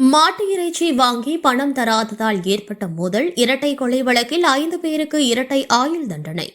மாட்டு இறைச்சி வாங்கி பணம் தராததால் ஏற்பட்ட மோதல் இரட்டை கொலை வழக்கில் ஐந்து பேருக்கு இரட்டை ஆயுள் தண்டனை.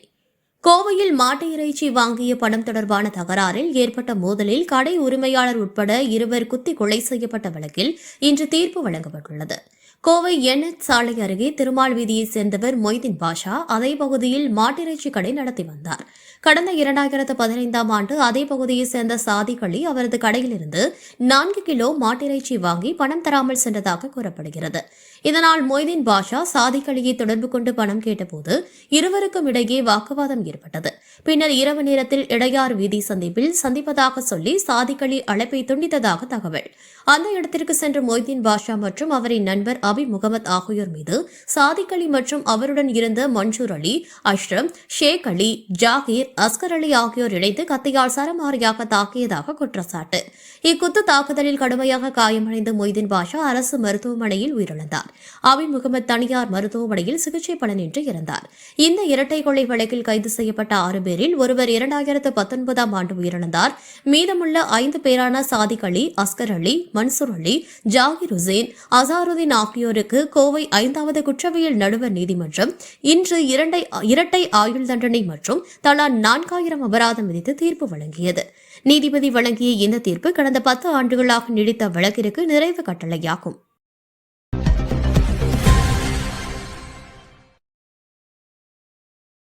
கோவையில் மாட்டு இறைச்சி வாங்கிய பணம் தொடர்பான தகராறில் ஏற்பட்ட மோதலில் கடை உரிமையாளர் உட்பட இருவர் குத்தி கொலை செய்யப்பட்ட வழக்கில் இன்று தீர்ப்பு வழங்கப்பட்டுள்ளது. கோவை என்எச் சாலை அருகே திருமால் வீதியைச் சேர்ந்தவர் மொய்தீன் பாஷா அதே பகுதியில் மாட்டிறைச்சி கடை நடத்தி வந்தார். கடந்த இரண்டாயிரத்து பதினைந்தாம் ஆண்டு அதே பகுதியைச் சேர்ந்த சாதிகளி அவரது கடையிலிருந்து நான்கு கிலோ மாட்டிறைச்சி வாங்கி பணம் தராமல் சென்றதாக கூறப்படுகிறது. இதனால் மொய்தீன் பாஷா சாதிகளியை தொடர்பு கொண்டு பணம் கேட்டபோது இருவருக்கும் இடையே வாக்குவாதம் ஏற்பட்டது. பின்னர் இரவு நேரத்தில் இடையார் வீதி சந்திப்பில் சந்திப்பதாக சொல்லி சாதிகளி அழைப்பை துண்டித்ததாக தகவல். அந்த இடத்திற்கு சென்ற மொய்தீன் பாஷா மற்றும் அவரின் நண்பர் அபி முகமது ஆகியோர் மீது சாதிக் அலி மற்றும் அவருடன் இருந்த மன்சூர் அலி அஷ்ரம் ஷேக் அலி ஜாகீர் அஸ்கர் அலி ஆகியோர் இணைந்து கத்தியால் சரமாரியாக தாக்கியதாக குற்றச்சாட்டு. இக்குத்து தாக்குதலில் கடுமையாக காயமடைந்த மொய்தீன் பாஷா அரசு மருத்துவமனையில் உயிரிழந்தார். அபி முகமது தனியார் மருத்துவமனையில் சிகிச்சை பலனின்றி இறந்தார். இந்த இரட்டை கொலை வழக்கில் கைது செய்யப்பட்ட ஆறு பேரில் ஒருவர் இரண்டாயிரத்து பத்தொன்பதாம் ஆண்டு உயிரிழந்தார். மீதமுள்ள ஐந்து பேரான சாதிக் அலி அஸ்கர் அலி மன்சூர் அலி ஜாகிர் ஹுசேன் அசாருதீன் ஆகியோர் ஆகியோருக்கு கோவை ஐந்தாவது குற்றவியல் நடுவர் நீதிமன்றம் இன்று இரண்டை இரட்டை ஆயுள் தண்டனை மற்றும் தலா நான்காயிரம் அபராதம் விதித்து தீர்ப்பு வழங்கியது. நீதிபதி வழங்கிய இந்த தீர்ப்பு கடந்த பத்து ஆண்டுகளாக நீடித்த வழக்கிற்கு நிறைவு கட்டளையாகும்.